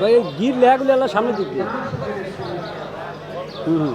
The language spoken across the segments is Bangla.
ভাই গির লেয়াগুলো আল্লাহ সামনে দিক দিয়ে। হুম।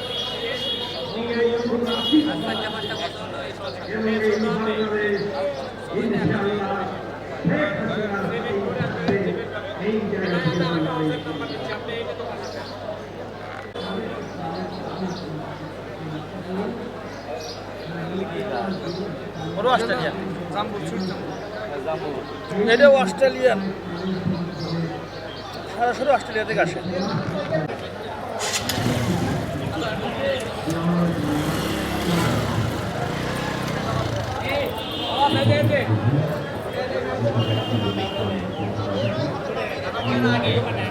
ওরও অস্ট্রেলিয়ান। এটাও অস্ট্রেলিয়ান। সরাসরি অস্ট্রেলিয়া থেকে আসে। প্রাণী সম্পদ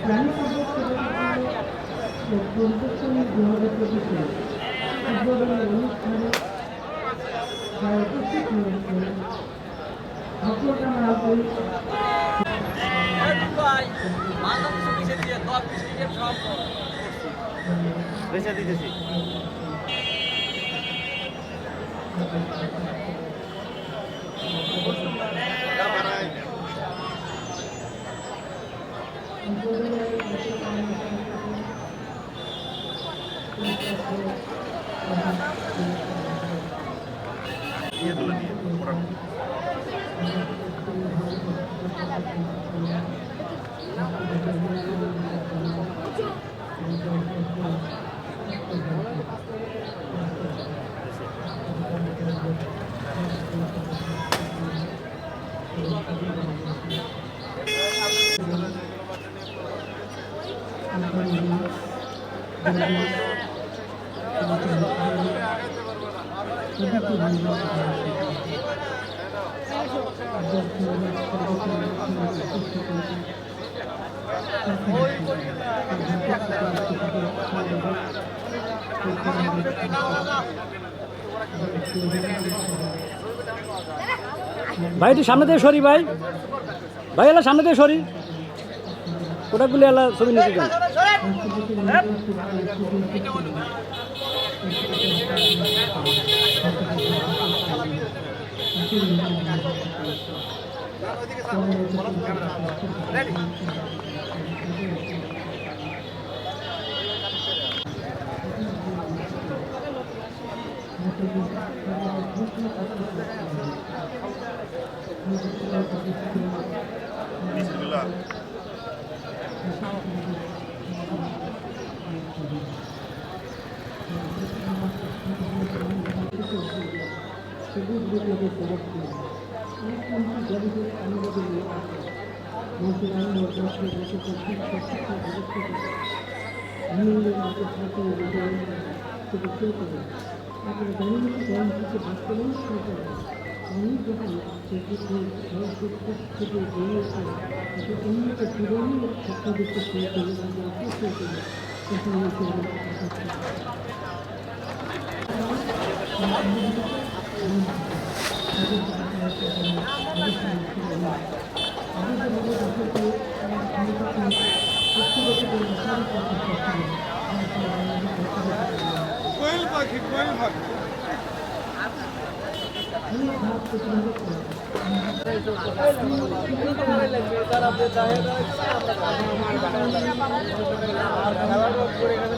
সম্পদ প্রদর্শনী দু হাজার পঁচিশে উদ্বোধনী অনুষ্ঠানে যারা উপস্থিত হয়েছেন সকলকে আমরা বলি বেঁচে দিতেছি ভাই একটু সামনে থেকে সরি, ভাই। ভাই, এলা সামনে থেকে সরি। ওটাগুলি এলা ছবি নিতে দেন সবুজ বিপ্লবের প্রভাব ছিল অনেক মন্ত্রী জগতের অনুবাদে নিয়ে আসেন মন্ত্রী আইন ও দেশে দেশে কর্তৃক সশস্ত্র ব্যবস্থা করে নিয়মের মধ্যে থাকে থেকে শুরু করে তারপরে জনমুখী কর্মসূচি বাস্তবায়ন শুরু করে মানুষ যখন থেকে থেকে বেরিয়ে আসে তাকে উন্নত স্বপ্ন দেখতে শুরু করে তাকে শুরু করে তখন জীবনের কথা কোয়েল পাখি কোয়েল পাখি। আপনার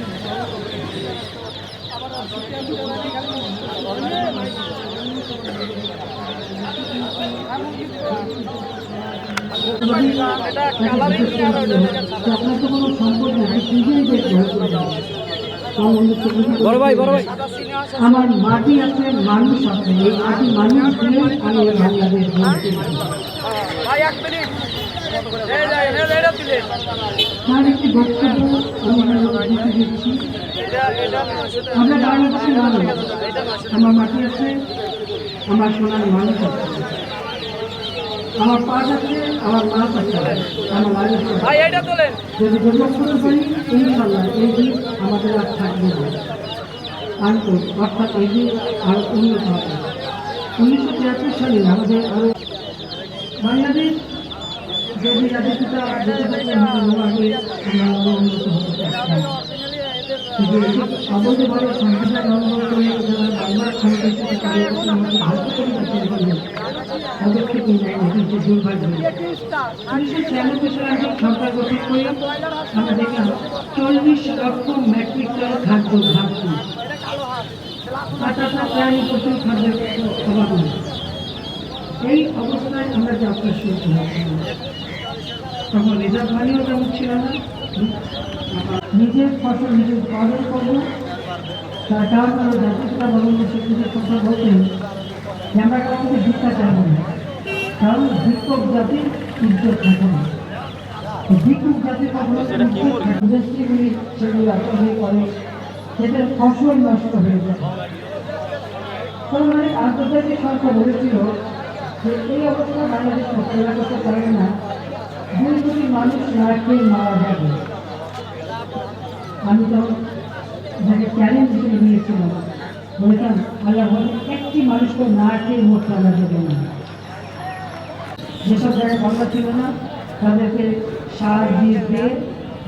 বড় ভাই বড় ভাই। আমার মাটি আছে মানুষ আছে। এই মাটি মানুষ দিয়ে আমি বাংলাদেশ গড়তে পারি। তার একটি বক্তব্য আমি আমরা বাংলাদেশের মানুষ। আমার মাটি আছে আমার সোনার মানুষ আছে। আমার পাট আছে আমার মাছ আছে আমার মানুষ আছে। যদি ডেভেলপ করতে পারি ইনশাল্লাহ এই দিক আমাদের আর থাকবে না। আনকো অর্থাৎ এই দিক আরও উন্নত হবে উনিশশো তিয়াত্তর সালে আমাদের আরও বাংলাদেশ সরকার গঠন করে দেখলাম চল্লিশ লক্ষ মেট্রিক টন খাদ্য ঘাটতি এই অবস্থায় আমরা যাত্রা শুরু করেছিলাম তখন রিজার্ভ মানিও তেমন ছিল না। নিজের ফসল নিজের উৎপাদন করব। তার কারণ হলো জাতিসত্তা বলব শিক্ষিতের কথা বলতেন যে আমরা কাউকে ভিক্ষা চাইব না। কারণ ভিক্ষক জাতির ইজ্জত থাকে না। ভিক্ষুক জাতির কখনো ইন্ডাস্ট্রিগুলি সেগুলি অর্থনীতি করে সেটার ফসল নষ্ট হয়ে যায়। তখন অনেক আন্তর্জাতিক সংস্থা বলেছিল যে এই অবস্থা বাংলাদেশ মোকাবিলা করতে পারে না। দুই কোটি মানুষ না মারা যাবে আমি তখন যাকে চ্যালেঞ্জ হিসেবে নিয়েছিলাম বলেছিলাম আল্লাহ একটি মানুষকে না খেয়ে মোট মারা যাবে না। যেসব জায়গায় গঙ্গা ছিল না, তাদেরকে সার, বীজ দিয়ে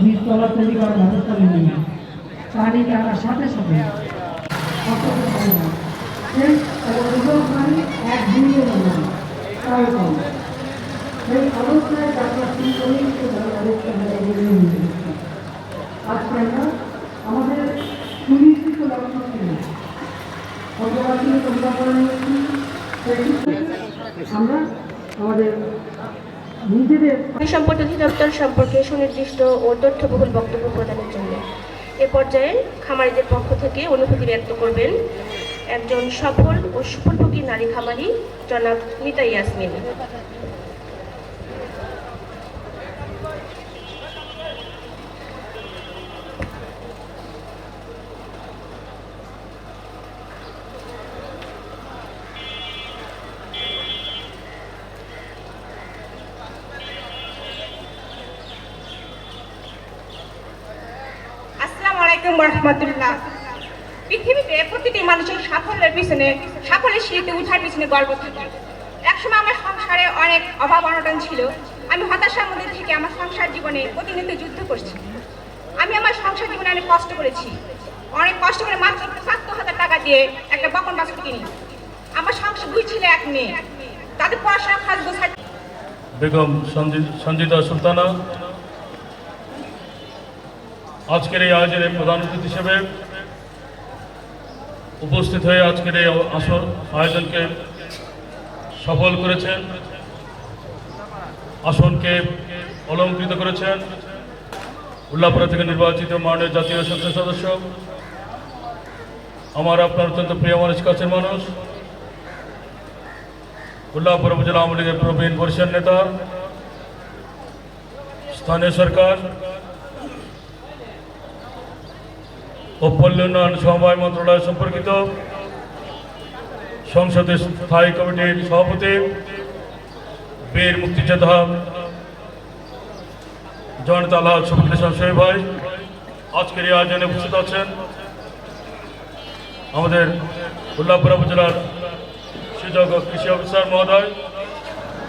বীজ তলা তৈরি করার ব্যবস্থা নিয়ে পানিকে আনার সাথে সাথে। পানি এক না তাও এই অবস্থায়। আজকে আমরা আমাদের সুনিশ্চিত লক্ষ্য ছিল। পরিকল্পনা নিয়েছি আমরা আমাদের সম্পদ অধিদপ্তর সম্পর্কে সুনির্দিষ্ট ও তথ্যবহুল বক্তব্য প্রদানের জন্য। এ পর্যায়ে খামারিদের পক্ষ থেকে অনুভূতি ব্যক্ত করবেন একজন সফল ও সুফলভোগী নারী খামারি জনাব মিতা ইয়াসমিন আসসালামু আলাইকুম রহমতুল্লাহ। পৃথিবীতে প্রতিটি মানুষের সাফল্যের পিছনে সাফল্যের সিঁড়িতে উঠার পিছনে গর্ব থাকে। একসময় আমার সংসারে অনেক অভাব অনটন ছিল। আমি হতাশার মধ্যে থেকে আমার সংসার জীবনে প্রতিনিয়ত যুদ্ধ করছি। আমি আমার সংসার জীবনে অনেক কষ্ট করেছি। অনেক কষ্ট করে মাত্র সাতাত্তর হাজার টাকা দিয়ে একটা বকন বাছুর কিনি। আমার সংসার দুই ছিল এক মেয়ে। তাদের পড়াশোনা খাস গোছায় বেগম সঞ্জি- সঞ্জিতা সুলতানা আজকের এই আয়োজনের প্রধান অতিথি হিসেবে উপস্থিত হয়ে আজকের এই আসর আয়োজনকে সফল করেছেন, আসনকে অলঙ্কৃত করেছেন উল্লাপাড়া থেকে নির্বাচিত মাননীয় জাতীয় সংসদ সদস্য, আমার আপনার অত্যন্ত প্রিয় মানুষ, কাছের মানুষ উল্লাপাড়া উপজেলা আওয়ামী লীগের প্রবীণ পরিষদ নেতা, স্থানীয় সরকার ও পল্লী উন্নয়ন সমবায় মন্ত্রণালয় সম্পর্কিত সংসদের স্থায়ী কমিটির সভাপতি বীর মুক্তিযোদ্ধা জনতা আল্লাহ শহীদ ভাই, আজকের এই আয়োজনে উপস্থিত আছেন আমাদের উল্লাপুরা উপজেলার সুযোগ কৃষি অফিসার মহোদয়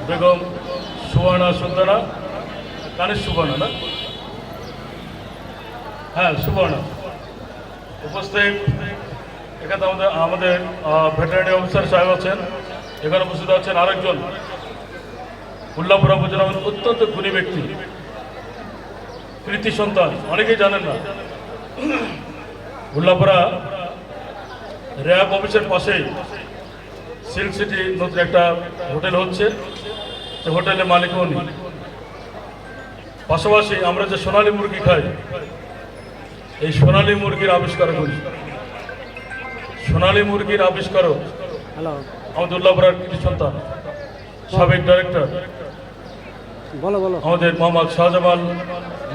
বেগম সুবর্ণা সুলতানা কানিস সুবর্ণা না? হ্যাঁ সুবর্ণা। উপস্থিত। এখানে আমাদের আমাদের ভেটেরিনারি অফিসার সাহেব আছেন। এখানে উপস্থিত আছেন আরেকজন। উল্লাপুরা উপজেলা অত্যন্ত গুণী ব্যক্তি। কৃতি সন্তান। অনেকেই জানেন না। উল্লাপুরা র্যাব অফিসের পাশেই সিল্ক সিটি নতুন একটা হোটেল হচ্ছে। হোটেলের মালিক পাশাপাশি আমরা যে সোনালী মুরগি খাই এই সোনালী মুরগির আবিষ্কার করি। সোনালী মুরগির আমাদের উল্লাপুরার সন্তান সাবেক ডাইরেক্টর বলো বলো। আমাদের মোহাম্মদ শাহজামাল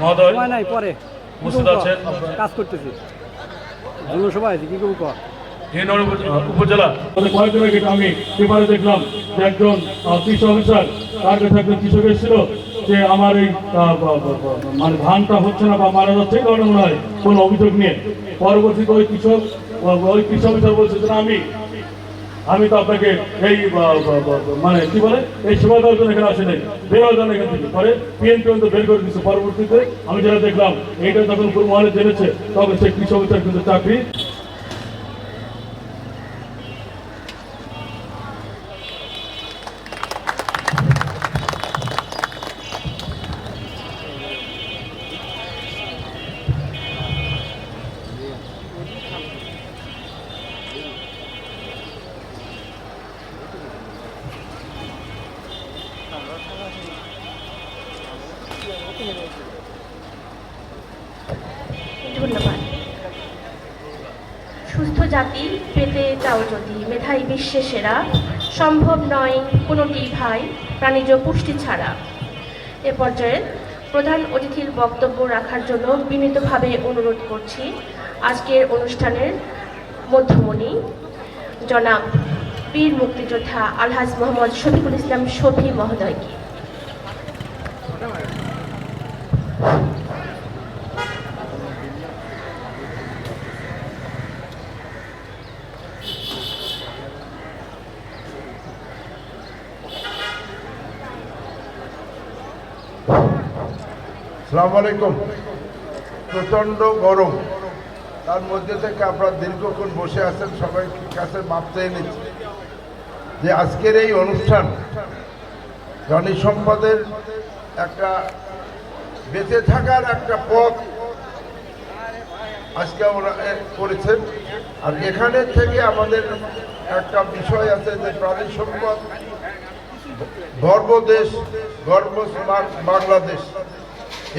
মহোদয় নাই পরে। উপস্থিত আছেন। কাজ করতেছি। যুব সবাই আছে কি করব কর? ইউনিয়ন উপজেলা। কয়েকদিন আগে আমি পেপারে দেখলাম যে একজন আহ, কৃষি অফিসার তার কাছে একজন কৃষক এসেছিল। যে আমার এই মানে ধানটা হচ্ছে না বা মারা যাচ্ছে কারণে মনে হয় কোনো অভিযোগ নিয়ে পরবর্তীতে ওই কৃষক, ওই কৃষি অফিসার বলছে যে আমি আমি তো আপনাকে এই মানে কি বলে, এই সেবা জন্য এখানে আসে নাই। বের হয়ে যান এখান থেকে পরে পিএনপি বের করে দিচ্ছে পরবর্তীতে আমি যেটা দেখলাম, এইটা যখন মহলে জেনেছে, তখন সেই কৃষি অফিসার কিন্তু চাকরি বিশ্বে সেরা সম্ভব নয় কোনোটি ভাই প্রাণীজ পুষ্টি ছাড়া। এ পর্যায়ে প্রধান অতিথির বক্তব্য রাখার জন্য বিনীতভাবে অনুরোধ করছি আজকের অনুষ্ঠানের মধ্যমণি, জনাব বীর মুক্তিযোদ্ধা আলহাজ মোহাম্মদ শফিকুল ইসলাম শফি মহোদয়কে। সালাম আলাইকুম। প্রচণ্ড গরম। তার মধ্যে থেকে আপনারা দীর্ঘক্ষণ বসে আছেন সবাই কাছে মাপ চেয়ে যে আজকের এই অনুষ্ঠান জনি সম্পদের একটা বেঁচে থাকার একটা পথ আজকে ওরা করেছেন। আর এখানে থেকে আমাদের একটা বিষয় আছে যে প্রাণী সম্পদ, গর্ব বাং- বাংলাদেশ।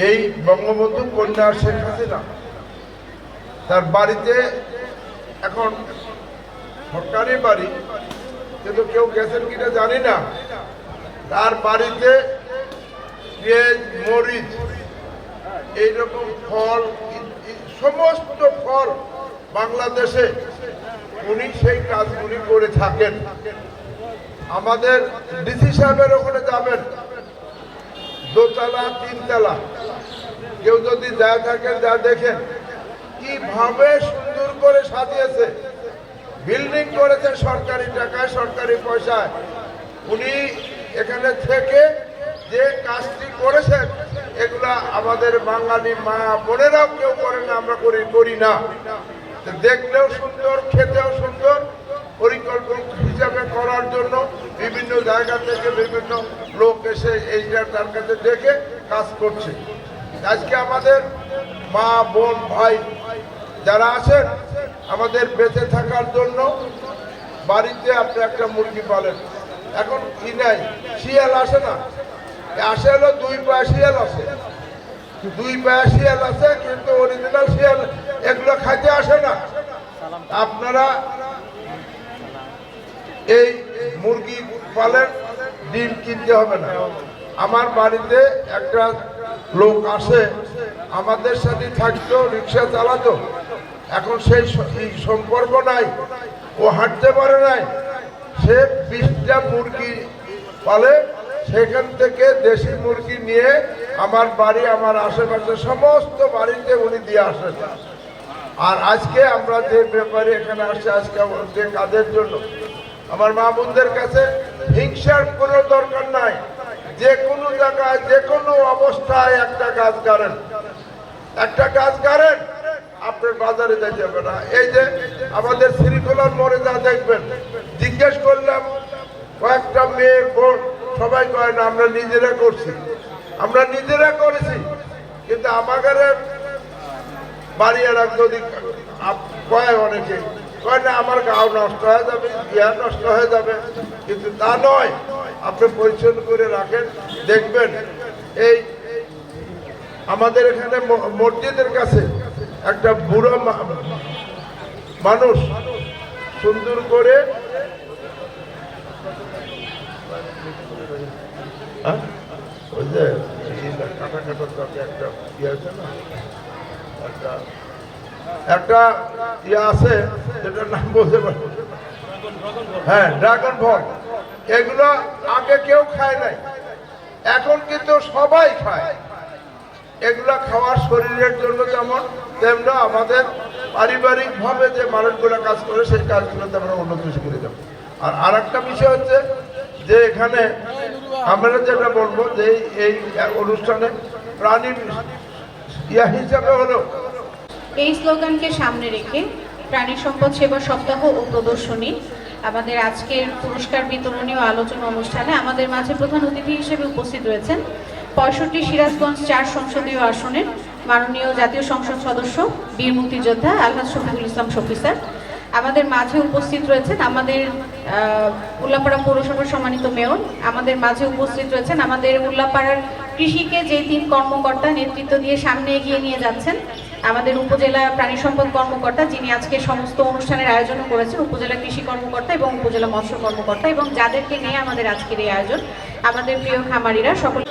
এই বঙ্গবন্ধু কন্যা শেখ হাসিনা, তার বাড়িতে এখন সরকারি বাড়ি, কিন্তু কেউ গেছেন কিনা জানি না। তার বাড়িতে পেঁয়াজ মরিচ, এইরকম ফল সমস্ত ফল বাংলাদেশে উনি সেই কাজগুলি করে থাকেন। আমাদের ডিসি সাহেবের ওখানে যাবেন। দোতলা, তিনতলা। কেউ যদি যা থাকেন, যা দেখেন, কীভাবে সুন্দর করে সাজিয়েছে। বিল্ডিং করেছে সরকারি টাকায়, সরকারি পয়সায়। উনি এখানে থেকে যে কাজটি করেছেন, এগুলা আমাদের বাঙালি মা বোনেরাও কেউ করে না, আমরা করি করি না। দেখলেও সুন্দর, খেতেও সুন্দর পরিকল্পনা হিসাবে করার জন্য বিভিন্ন জায়গা থেকে বিভিন্ন লোক এসে এইটা তার কাছে দেখে কাজ করছে। আজকে আমাদের মা, বোন, ভাই যারা আছেন, আমাদের বেঁচে থাকার জন্য বাড়িতে আপনি একটা মুরগি পালেন। এখন কি নাই শিয়াল আসে না। আসে হলো দুই পায়ে শিয়াল আসে দুই পায়ে শিয়াল আছে, কিন্তু অরিজিনাল শিয়াল এগুলো খাইতে আসে না। আপনারা এই মুরগি পালেন ডিম কিনতে হবে না। আমার বাড়িতে একটা লোক আসে, আমাদের সাথে থাকতো, রিক্সা চালাতো। এখন সেই সম্পর্ক নাই, ও হাঁটতে পারে নাই। সে বিশটা মুরগি পালে, সেখান থেকে দেশি মুরগি নিয়ে আমার বাড়ি, আমার আশেপাশে সমস্ত বাড়িতে উনি দিয়ে আসেন। আর আজকে আমরা যে ব্যাপারে এখানে আসছে, আজকে যে কাজের জন্য আমার মা বোনদের কাছে হিংসার কোনো দরকার নাই। যে কোনো জায়গায়, যে কোনো অবস্থায় একটা গাছ গাড়েন। একটা গাছ গাড়েন, আপনার বাজারে যাইতে হবে না। এই যে আমাদের শ্রীকোলার মরে যা দেখবেন, জিজ্ঞেস করলাম, কয়েকটা মেয়ে বোন, সবাই কয়, না, আমরা নিজেরা করছি। আমরা নিজেরা করেছি, কিন্তু আমাদের বাড়িয়ারা যদি আপ- কয় অনেকে কয় না আমার গাও নষ্ট হয়ে যাবে ইয়া নষ্ট হয়ে যাবে কিন্তু তা নয়, আপনি পরিচ্ছন্ন করে রাখেন, দেখবেন এই আমাদের এখানে মসজিদের কাছে একটা বুড়ো মানুষ সুন্দর করে? ওই যে একটা ইয়ে আছে না একটা ইয়ে আছে যেটার নাম বলতে পারি। হ্যাঁ ড্রাগন ফল। এগুলো আগে কেউ খায় নাই। এখন কিন্তু সবাই খায়। এগুলো খাওয়ার শরীরের জন্য যেমন, তেমন আমাদের পারিবারিকভাবে যে মানুষগুলো কাজ করে, সেই কাজগুলোতে আমরা উন্নতি করে যাব আর আর একটা বিষয় হচ্ছে যে এখানে আমরা যেটা বলব যে এই- এই অনুষ্ঠানে প্রাণী ইয়া হিসাবে হলো। এই স্লোগানকে সামনে রেখে প্রাণী সম্পদ সেবা সপ্তাহ ও প্রদর্শনী, আমাদের আজকের পুরস্কার বিতরণী ও আলোচনা অনুষ্ঠানে আমাদের মাঝে প্রধান অতিথি হিসেবে উপস্থিত রয়েছেন পঁয়ষট্টি সিরাজগঞ্জ চার সংসদীয় আসনের মাননীয় জাতীয় সংসদ সদস্য, বীর মুক্তিযোদ্ধা আলহাজ শফিকুল ইসলাম শফি স্যার। আমাদের মাঝে উপস্থিত রয়েছেন আমাদের উল্লাপাড়া পৌরসভার সম্মানিত মেয়র, আমাদের মাঝে উপস্থিত রয়েছেন আমাদের উল্লাপাড়ার কৃষিকে যে তিন কর্মকর্তা নেতৃত্ব দিয়ে সামনে এগিয়ে নিয়ে যাচ্ছেন আমাদের উপজেলা প্রাণী সম্পদ কর্মকর্তা, যিনি আজকে সমস্ত অনুষ্ঠানের আয়োজন করেছেন, উপজেলা কৃষি কর্মকর্তা এবং উপজেলা মৎস্য কর্মকর্তা এবং যাদেরকে নিয়ে আমাদের আজকের এই আয়োজন, আমাদের প্রিয় খামারিরা সকল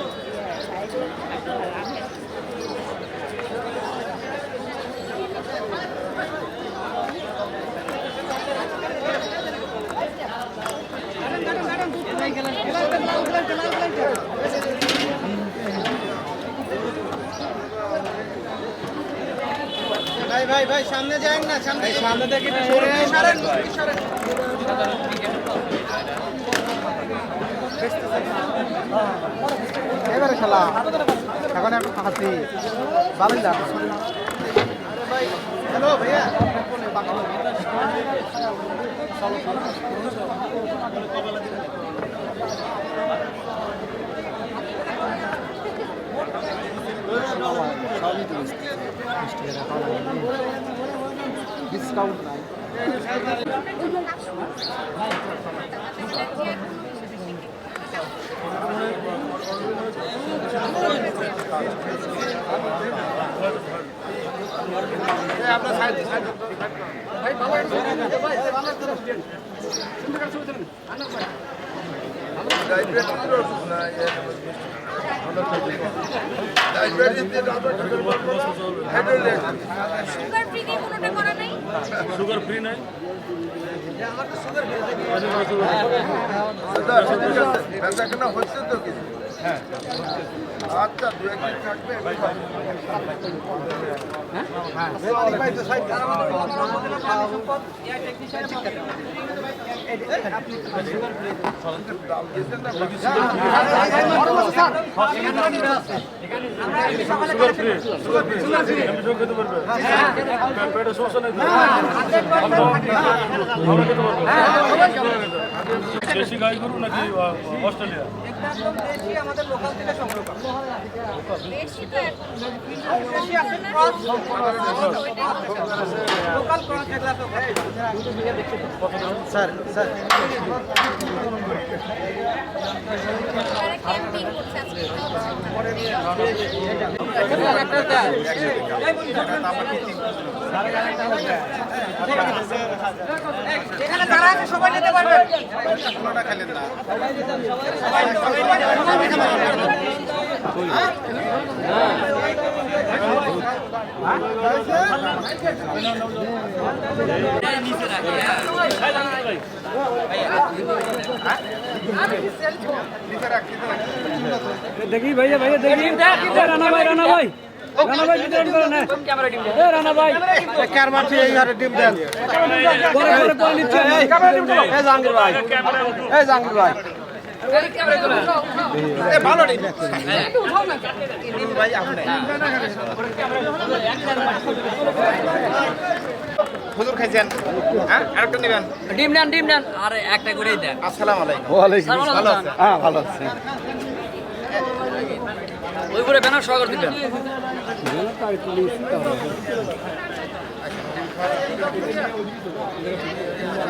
ভাই ভাই সামনে যান না সামনে সামনে থেকে সরে সরেন সরেন। এবারে খেলা। এখন একটু হাসি ভালোই লাগ হ্যালো ভাইয়া। ডিসকাউন্ট নাই। সুগার ফ্রি দিয়ে কোনোটা করা নাই? সুগার ফ্রি নাই? হচ্ছে তো কিছু আচ্ছা দু একদিন থাকবে সুগার ফ্রি সুগার ফ্রি খেতে পারবে পেটে সমস্যা নেই দেশি গাই গরু নাকি অস্ট্রেলিয়া একদম দেশি আমাদের স্যার স্যার এখানে তারা আছে সবাই নিতে পারবে। দেখি ভাইয়া ভাইয়া দেখি। রানা ভাই রানা ভাই। রানা ভাই বিতরণ করে না। এ রানা ভাই। কার মাঠে এই ডিম দেন পরে পরে পরে নিচ্ছে এই জাহাঙ্গীর ভাই। এই জাহাঙ্গীর ভাই। হুজুর খাইছেন? হ্যাঁ? আরেকটা নেবেন? ডিম নেন ডিম নেন। আরে একটা করেই দেন। আসসালামু আলাইকুম। ওয়ালাইকুম ভালো আছেন হ্যাঁ ভালো ওই করে ব্যানার সহ করে দিবেন।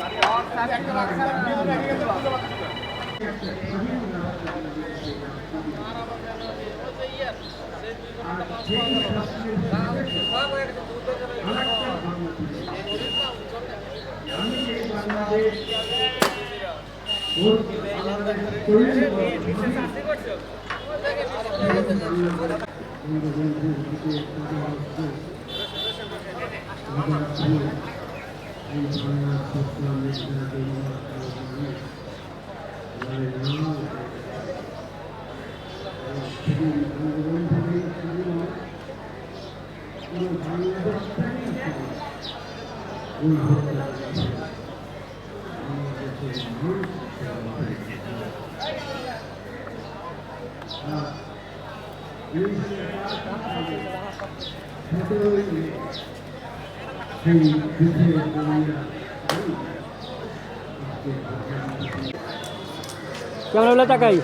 আরে আরে, এক এক কেমন হলে তাকাই সবাই কেমন হলে তাকাই